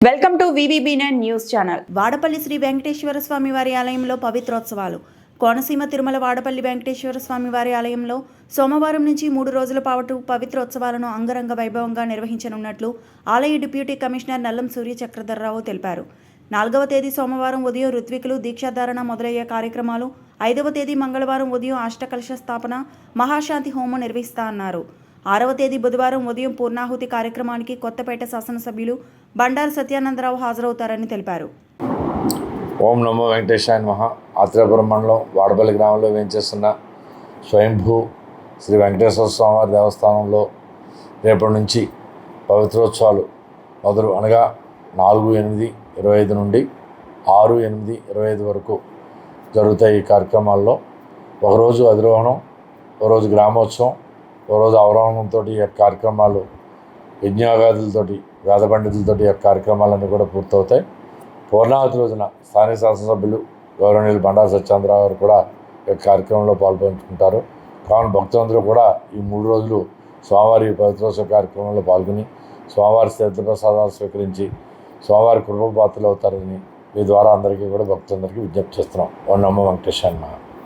Welcome to VVB nine news channel Vadapalli Sri Venkateswara Swamy వారి ఆలయంలో పవిత్రోత్సవాలు. కోనసీమ తిరుమల వాడపల్లి వెంకటేశ్వర స్వామి వారి ఆలయంలో సోమవారం నుంచి మూడు రోజుల పాటు పవిత్రోత్సవాలను అంగరంగ వైభవంగా నిర్వహించనున్నట్లు ఆలయ డిప్యూటీ కమిషనర్ నల్లం సూర్య చక్రధర్రావు తెలిపారు. నాలుగవ తేదీ సోమవారం ఉదయం ఋత్వికులు దీక్షాధారణ మొదలయ్యే కార్యక్రమాలు ఐదవ తేదీ మంగళవారం ఉదయం అష్టకలశ స్థాపన మహాశాంతి హోమం నిర్వహిస్తా అన్నారు. ఆరవ తేదీ బుధవారం ఉదయం పూర్ణాహుతి కార్యక్రమానికి కొత్తపేట శాసనసభ్యులు బండారు సత్యానందరావు హాజరవుతారని తెలిపారు. ఓం నమో వెంకటేశాయ మహా ఆత్రేపురం మండలం వాడపల్లి గ్రామంలో వేయించేస్తున్న స్వయంభూ శ్రీ వెంకటేశ్వర స్వామివారి దేవస్థానంలో రేపటి నుంచి పవిత్రోత్సవాలు మొదలు అనగా నాలుగు ఎనిమిది ఇరవై ఐదు నుండి ఆరు ఎనిమిది ఇరవై ఐదు వరకు జరుగుతాయి ఈ కార్యక్రమాల్లో. ఒకరోజు అధిరోహణం ఒకరోజు గ్రామోత్సవం ఒకరోజు అవరోహణంతో ఈ యొక్క కార్యక్రమాలు యజ్ఞాగాదులతోటి వేద పండితులతో ఈ యొక్క కార్యక్రమాలన్నీ కూడా పూర్తవుతాయి. పూర్ణావతి రోజున స్థానిక శాసనసభ్యులు గౌరవనీయులు బండారు సత్యేంద్రరావు గారు కూడా ఈ కార్యక్రమంలో పాల్పంచుకుంటారు. కావున భక్తులందరూ కూడా ఈ మూడు రోజులు స్వామివారి పవిత్రోత్సవ కార్యక్రమంలో పాల్గొని స్వామివారి తీర్థప్రసాదాలు స్వీకరించి స్వామివారి కృపపాత్రలు అవుతారని మీ ద్వారా అందరికీ కూడా భక్తులందరికీ విజ్ఞప్తి చేస్తున్నాం. ఓ నమ్మ వెంకటేశ్వర